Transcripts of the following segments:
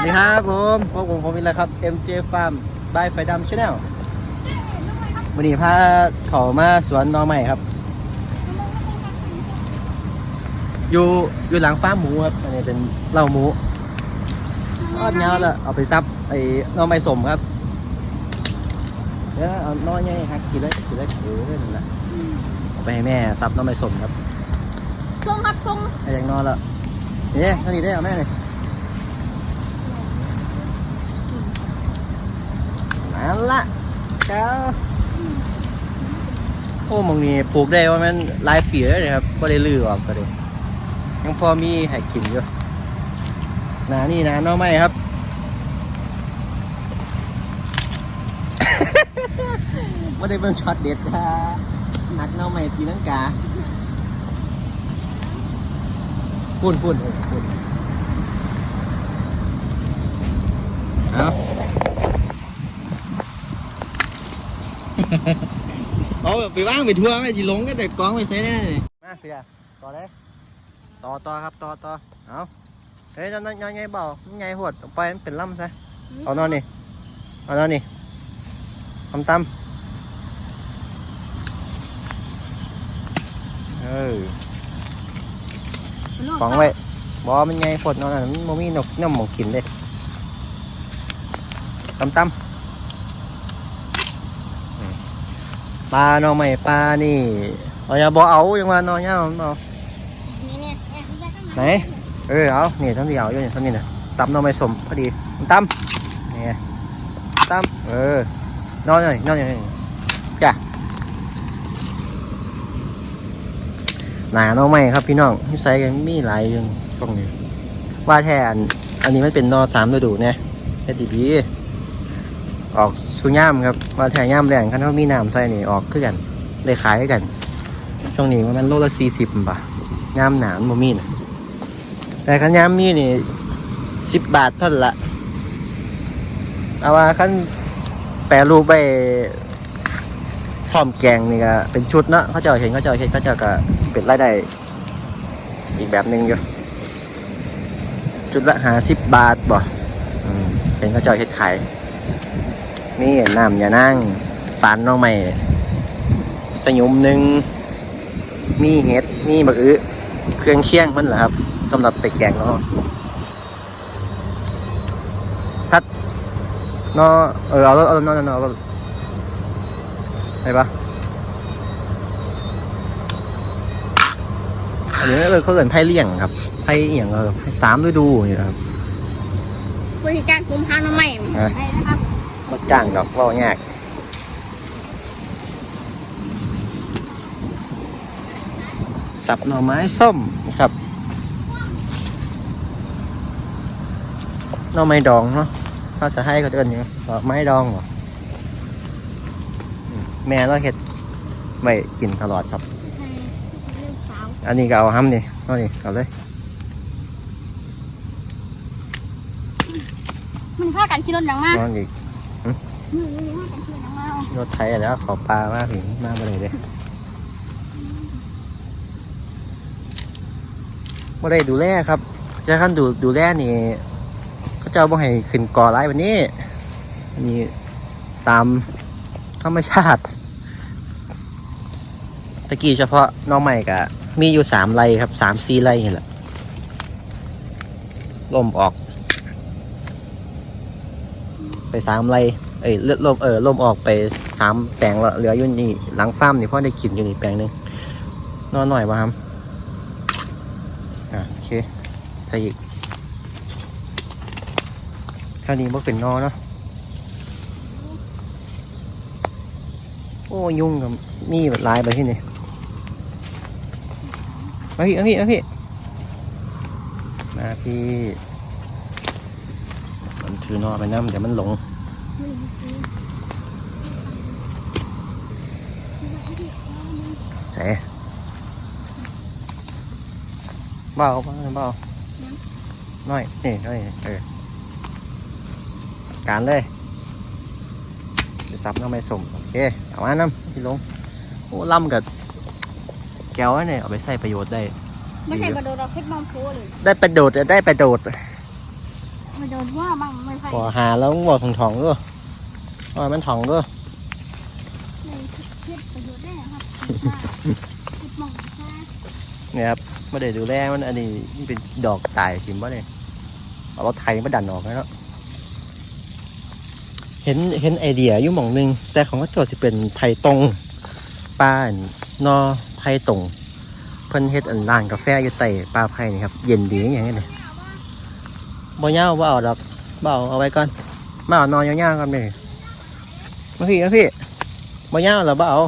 วัสดีครับผมพวกผมผมอีกแล้วครับ MJ Farm บายไฟดำชาแนลวันนี้พาเขามาสวนหนอใหม่ครับ อยู่อยู่หลังฟาร์มหมูครับ อันนี้เป็นเหล้าหมูทอดเนี้ยแล้วเอาไปซับไอ้หนอไม้สมครับ เดี๋ยวเอาหนอใหญ่ครับกินเลยกินเลยเออนั่นแหละเอาไปให้แม่ซับหนอไม้สมครับส้มครับส้มไอ้ยังนอนแล้วเนี่ยเท่านี้ได้เอาแม่เลยนั่น ละเจ้าโอ้หมองนี้ปลูกได้ว่ามันหลายปีแล้วเลยครับก็ได้ลือออกก็เลยยังพอมีให้กินอยู่หนานี่นะหน้องไม้ครับไม่ได้เบิ่งช็อตเด็ดนะนักหน้องไม้ปีนังกาปุ่นปุ่นเออปุ่นเอา เอา ไปว่างไปทัวร์ไม่สิลงก็เด็กกองไปใส่แน่เลยมาเสียต่อเลยต่อต่อครับต่อต่อเอาเฮ้ยนั่นยังไงเบายังไงหวดเอไปมันเป็นล่ำซะเอานอนนี่เอานอนนี่ทำตำเออฝังไว้บอมันไงฝดนอนนั่นมันมีนกน้ำหมองกินเลยตำตำอืม ปลาหน่อใหม่ปลานี่เอาอย่าบอเอายังว่านอนเงาเอานี่เนี่ยเนี่ยไม่ใช่ข้างในไหนเออเอานี่ทั้งที่เอาอยู่นี่ทั้งนี้นะตำหน่อใหม่สมพอดีตำนี่ตำเออนอนหน่อยนอนหน่อยจ้ะหนาหน่อใหม่ครับพี่น้องที่ใส่กันมีหลายอย่างตรงนี้ว่าแทนอันนี้มันเป็นนอสามฤดูเนี่ยเฮ็ดดีๆ ออกสุย่ามครับว่าแทนย่ามแรงคันเขามีน้ำใส่นี่ออกคือกันได้ขายกัน ช่วงนี้มันโลละสี่สิบบาทย่ามหนามบ่มีนะแต่คันย่ามมีนี่สิบบาทเท่านั้นละเอาว่าคันแปรรูปไปพร้อมแกงนี่ก็เป็นชุดเนาะเขาเจะเห็นเขาเจะเห็นเขาเจะก็เป็นรายได้อีกแบบหนึ่งอยู่จุดละหาสิบบาทบ่เป็นเขาเจ้าเฮ็ดขาย นี่น้ำอย่านั่งฟานน้องใหม่สยุมหนึ่งมีเห็ดมีบักอื้อเครื่องเคียงมันเหรอครับสำหรับไปแกงเนาะพัดเนาะเออเอาเอาเอาเนาะเนาะเอาไหนปะอันนี้เออเขาเอินไพ่เลี่ยงครับไพ่เอียงเออไพ่สามฤดูนี่นะครับบริการคุมทางน้ำใหม่อะได้นะครับ มาจ้างดอกเว่ายากสับหน่อไม้ส้มครับหน่อไม้ดองเนาะภาษาไทยเขาเอิ้นหยังหน่อไม้ดองเหรออืมแม่เราเห็ดไว้กินตลอดครับให้เรื่องสาวอันนี้ก็เอาห้ำนี่เอานี่เอาเลย มันพากันขี่รถอย่างมาก นอนอีกนี่นี่พากันขี่ รถไทยแล้วขอปลามากถึงมากไปเลยเด้ไม่ได้ดูแลครับจะขั้นดูดูแลนี่เขาเจ้าบ่ให้ขึ้นก่อไร้วันนี้อันนี้ตามธรรมชาติ ตะกี้เฉพาะน้องใหม่กะ มีอยู่สามไร่ครับสามสี่ไร่นี่แหละลมออก ไปสามไร่ เอ้ยเลือดลมเออลมออกไปสามแปลงละเหลืออยู่นี่หลังฟาร์มนี่พ่อได้กินอยู่นี่แปลงหนึงนอนหน่อยป่ะครับอะโอเคใส่อีกเท่านี้บ่เป็นนอเนาะโอ้ยุ่งกับมีแบบลายไปที่นี่มาพี่มาพี่มาพี่มาพี่มันถือนอไปน้ำเดี๋ยวมันหลง เจ๊เบาเบาเบาน้อยนี่น้อยเออการเลยเดี๋ยวซับน้ำไม่สมโอเคเอามาน้ำที่ลงโอ้ล่ำกับแก้วเนี่ยเอาไปใส่ประโยชน์ได้ไม่ใช่กระโดดเราเพชรมอมโพเลยได้ประโยชน์ได้ประโยชน์มไปโดนว่าบ้างไม่ใช่พอหาแล้วบอกทองทองๆด้วย ว่ามันทองด้วยเลยคิดประโยชน์ได้ครับคิดว่าคิดมองค่าเนี่ยครับไม่ได้ดูแลมันอันนี้มันเป็นดอกตายทิมว่าเนี่ยเอารถไทยมาดันออกแล้วเนาะเห็นเห็นไอเดียอยู่หม่องหนึง แต่ของก็โจทย์สิเป็นไผ่ตรงป้าอันนอไผ่ตรงเพิ่นเฮ็ดอันร้านกาแฟอยู่ใต้ป้าไผ่นี่ครับ เย็นดีอย่างเงี้ยเนี่ยบ่ยาวบ่เอาดอกบ่เอาเอาไว้ก่อนมาเอานอนยาวๆก่อนเลย มาพี่มาพี่บ่ยาหรอบ่เอา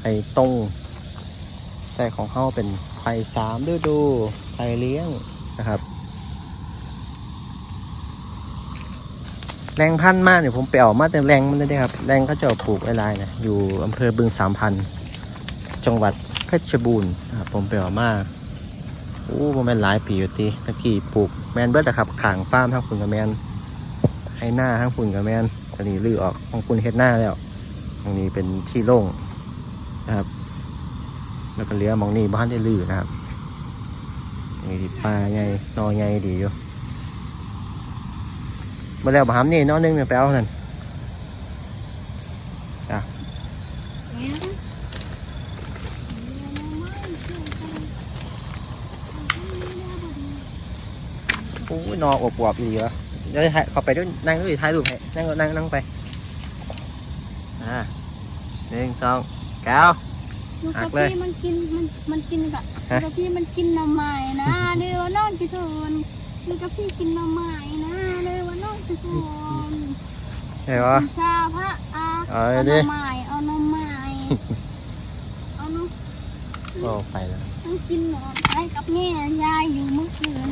ไผ่ตรงแต่ของเฮาเป็นไผ่สามฤดูไผ่เลี้ยงนะครับแรงพันมากเนี่ยผมไปเออกมาแต่แรงมันได้ครับ แรงเขาจะปลูกไว้ลายนะอยู่อำเภอบึงสามพัน จังหวัดเพชรบูรณ์ครับผมไปเออกมา โอ้มันเป็นหลายปีอยู่ทีตะกี้ปลูกแมนเบิร์ดนะครับขางฟาร์มทั้งคุณกับแมนให้หน้าทั้งคุณกับแมนตอนนี้ลื้อออกของคุณเฮ็ดหน้าแล้วตรงนี้เป็นที่โล่งนะครับ แล้วก็เลี้ยมองนี่บ้านได้ลื้อนะครับนี่ที่ปลาไงนอไงดีอยู่มาแล้วมาหามนี่น้องนึงเนี่ยไปเอานั่น เนี่ย โอ้ยนออวบๆอีดีวะเดี๋ยวถ่ายเขาไปด้วยนั่งด้วยถ่ายรูปให้นั่งนั่งนั่งไปอ่าหนึ่งสองเก้า ลูกหักะกเลยพี่มันกินมันมันกินแบบลูฮะกกะพี่มันกินหน้ำไม้นะเดี๋ยวน้องจะทนลูกกะพี่กินหน้ำไม้นะเดี๋ยวน้องจะทนเห็นปะชาพระอาเอาเอาดิหน้ำไม้เอาหน้ำไม้เอาน้ก็ไปแล้วำต้องกินหนอนไปกับแม่ยายอยู่เมื่อคืน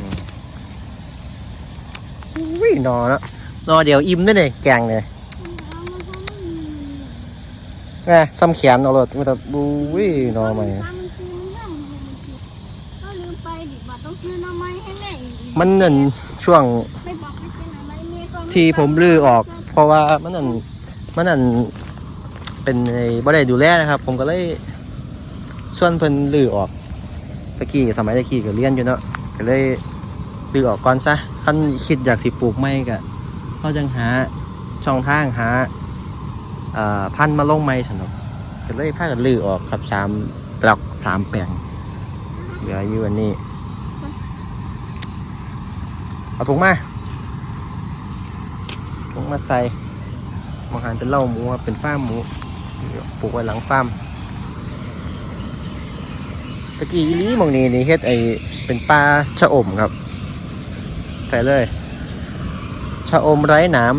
อุ้ยนอเนาะนอเดี๋ยวอิ่มได้เนี่ยแกงเลยเอามาทำให้มีแม่ซ้ำแขนเอาเลยมันแบบอุ้ยนอใหม่มันคือมันย่างเลยมันคือก็ลืมไปดิบัดต้องซื้อหน้ำไม้ให้แม่อีกมันนั่นช่วงที่ผมลื้อออก เพราะว่ามันนั่นมันนั่นเป็นไอ้บ่ได้ดูแลนะครับ ผมก็เลยส่วนเพิ่นลื้อออกตะกี้สมัยตะกี้ก็เรียนอยู่เนาะก็เลย ลื้อออกก่อนซะคันคิดอยากสิปลูกไม้ก็เขาจังหาช่องทางหาอ่าพันธุ์มาลงไม้ฉันเนาะก็เลยพากันลื้อออกครับสามปลอกสามแปลงเหลืออยู่อันนี้ เอาถุงมาถุงมาใส่มองหันเป็นเล้าหมูเป็นฟ้ามหมูปลูกไว้หลังฟาร์มตะกี้อีลีมองนี้นี่เฮ็ดไอเป็นปลาชะอมครับ ปเลย ชะอมไร้หนาม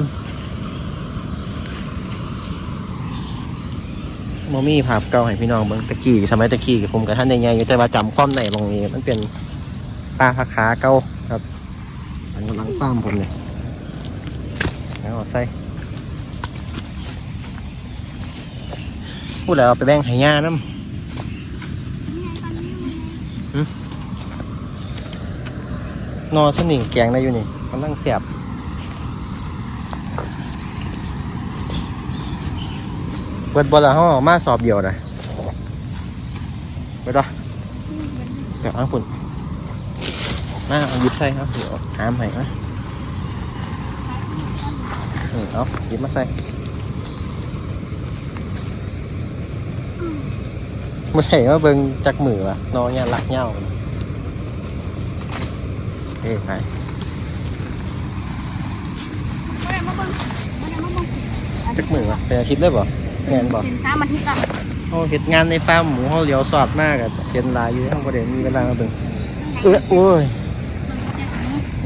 โมมี่ภาพเก่าให้พี่น้องเบิ่งตะกี้สมัยตะกี้ผมกับท่านใหญ่ๆอยู่แต่ว่าจำความได้ตรงนี้ มันเป็นปลาผักขาเก่าครับอันกำลังฟาร์มผมเลยแล้วเอาใส่พูดแล้วไปแบ่งห้ย่าน้ำ นอสนิงแกงได้อยู่นี่กำลังเสียบเปิดบอลละห้อมาสอบเดียวนะไปต่อเดี๋ยวเอาคุณมาเอาหยิบใส่ครับเดี๋ยวหามให้นะเออเอาหยิบมาใส่ม่ใช่ว่าเบิ่งจักมือวะนอเนี่ยลักเหย้า เอ้ยไปไม่ได้มาเบิ่งไม่ได้มาเบิ่งจักมือวะเป็นอาทิตย์เลยบ่แม่นบ่เป็นสามอาทิตย์ละเขาเฮ็ดงานในฟาร์มหมูเขาเลี้ยวสอดมากอะเห็นหลายอยู่ทั้งประเด็นมีเวลามาเบิ่งเออโอ้ย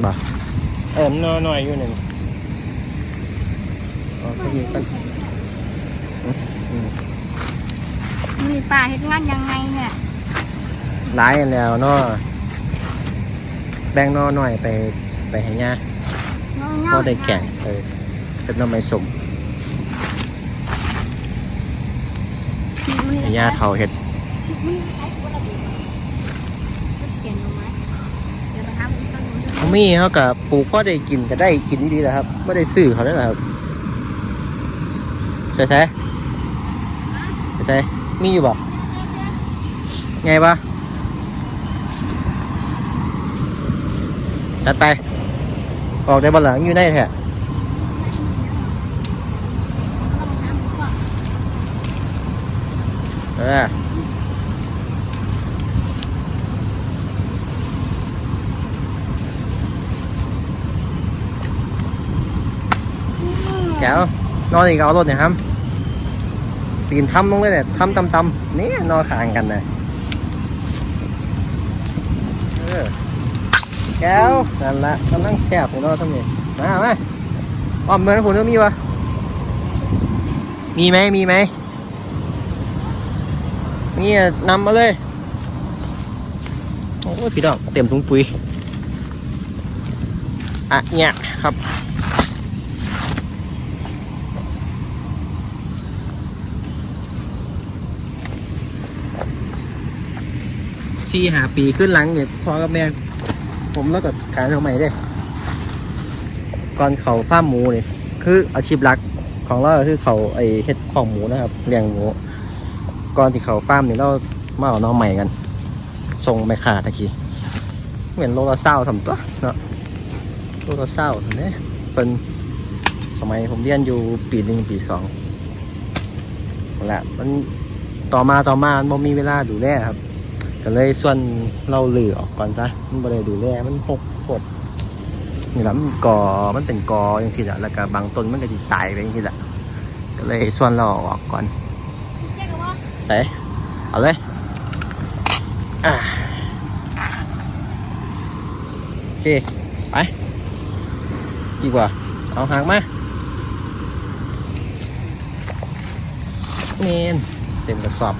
บ่เออมันนอนหน่อยอยู่นี่เอาสักนิดกันมีป่าเฮ็ดงานยังไงเนี่ยหลายอันแล้วเนาะ แบ่งนอหน่อยไปไปให้ย่าน้องพเงาอได้แก่งเออเป็นหน้ำไม้สมให้ย่าเฒ่าเฮ็ดเขียนลงมาเดี๋ยวไปหาผมต้นนู้นเขามีเขากับปลูกก็ได้กินก็ได้กินดีๆแหละครับไม่ได้ซื้อเขาได้แหละครับใช่ใช่ใช่ใช่มีอยู่บ่ไงปะ จัดไป ออกได้บอลหลังอยู่ในแท้เออแก้วนอนอีกเอารถเนี่ยครับตีนทำลงเลยเนี่ยทำตำตำๆนี่นอนขางกันเลยเออแก้วนั่นละกำลังแซ่บอยู่เนาทั้งนี้มามาอ้อมเมืองคุณก็มีวะมีไหมมีไหมมีอะนำมาเลย โอ้ยพี่ดอกเต็มถุงปุ๋ยอะเนี่ยครับสี่หาปีขึ้นหลังเนี่ยพอกับแม่ ผมแล้วก็ขายทำไมได้ก่อนเขาฟาร์มหมูนี่คืออาชีพหลักของเราคือเขาไอเฮ็ดของหมูนะครับเลี้ยงหมูก่อนที่เขาฟาร์มนี่เรามาเอาน้องใหม่กันส่งไปขาดตะกี้เหมือนโลละเศร้าทำตัวเนาะโลละเศร้าเนี่ยเป็นสมัยผมเรียนอยู่ปีหนึ่งปีสองแหละมันต่อมาต่อมามันมีเวลาดูแลครับ ก็เลยส่วนเราเหลือออกก่อนซะมันบ่ได้ดูแลมันหกปดนี่แหละมันกอมันเป็นกออย่างสิละแล้วก็บางต้นมันก็จะตายไปอย่างสิละก็เลยส่วนเราออกก่อนเจ๊กับว่าใส่เอาเลยโอเคไปดีกว่า เอาหางมาเมนเต็มกระสอบ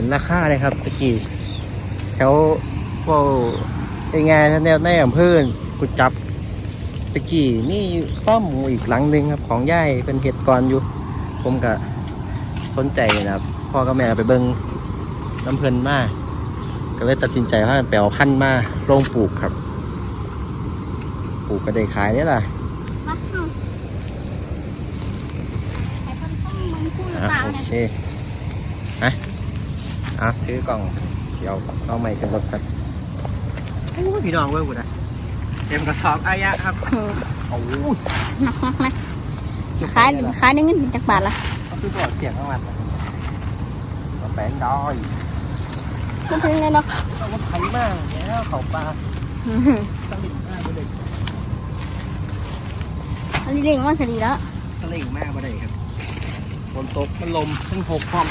เป็นราคาเลยครับตะกี้แถวพวกไอ้งานแนวในอำเภอกุจับตะกี้นี่ฟ้าร์มหมูอีกหลังหนึ่งครับของย่ายเป็นเห็ดก่อนอยู่ ผมก็สนใจนะครับพ่อกับแม่ไปเบิ้งน้ำเพลินมาก็เลยตัดสินใจว่าไปเอาพันธุ์มาลงปลูกครับ ปลูกก็ได้ขายนี่แหละรักเนาะไอ้คนต้องมึงพูดอะตาโอเนี่ยเคอะ อะถือกล่องเดี๋ยวเอาใหม่ขึ้นรถกันโอ้ยพี่น้องเว้ยกูนะเต็มกระสอบอายะครับเออโอ้โหหนักมากนะขายขายได้เงินจากบาทละก็คือบอกเสียงข้างมันเอาแป้งดอยก็ถึงเลยเนาะเอาว่าไทยมากแล้วเขาปลาอื้อหือสลิงมากไปเลยอันนี้เร่งมากคดีแล้วสลิงมากไปเลยครับฝนตกมันลมทั้งหกพร้อม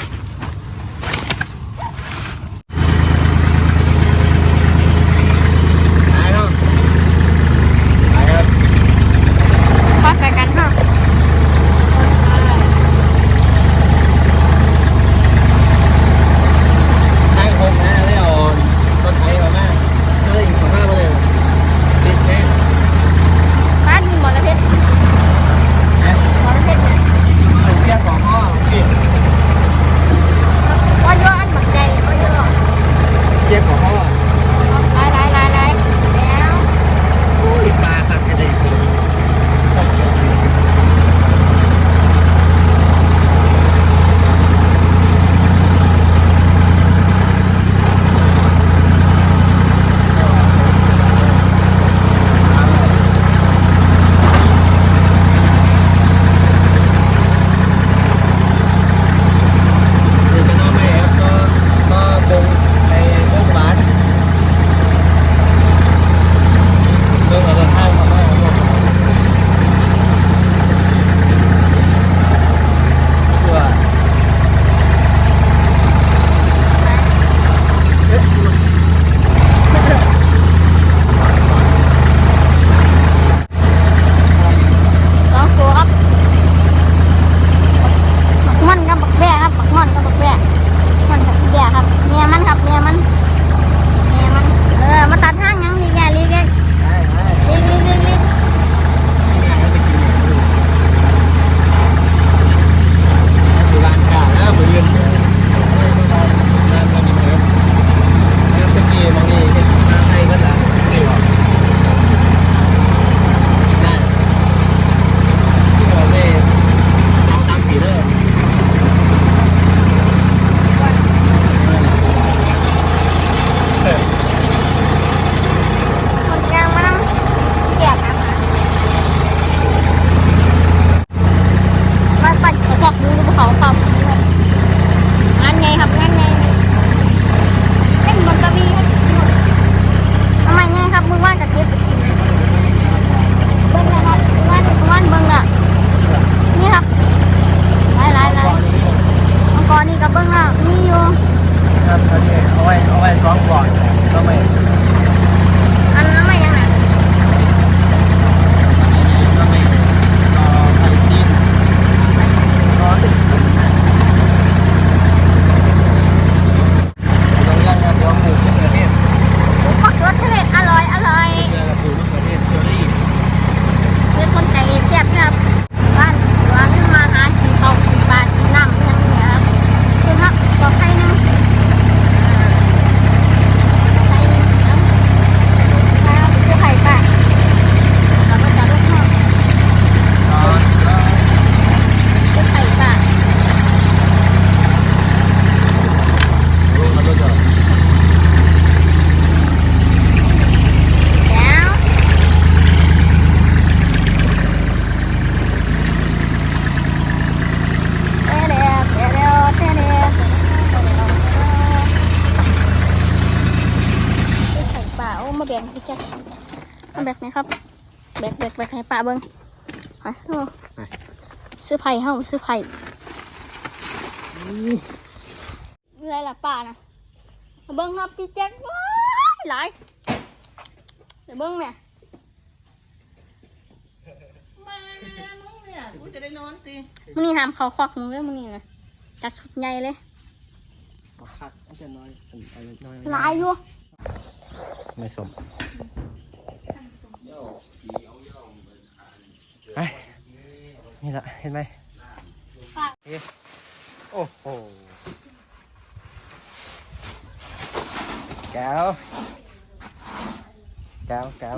เบิ้งไปดูไปซื้อไผ่เฮ้าซื้อไผ่อะไรล่ะป่านะมาเบิ้งครับพี่แจ็คว้ายหลายเดี๋ยวเบิ้งแม่มามึงเนี่ยกูจะได้นอนตีมันนี่หามเขาควักมือเลยมันนี่นะจัดชุดใหญ่เลยคัดเอาแต่น้อยเอาน้อยหลายอยู่ไม่สม ไอ้นี่แหละเห็นไหมป่าโอ้โหแก้วแก้วแก้ว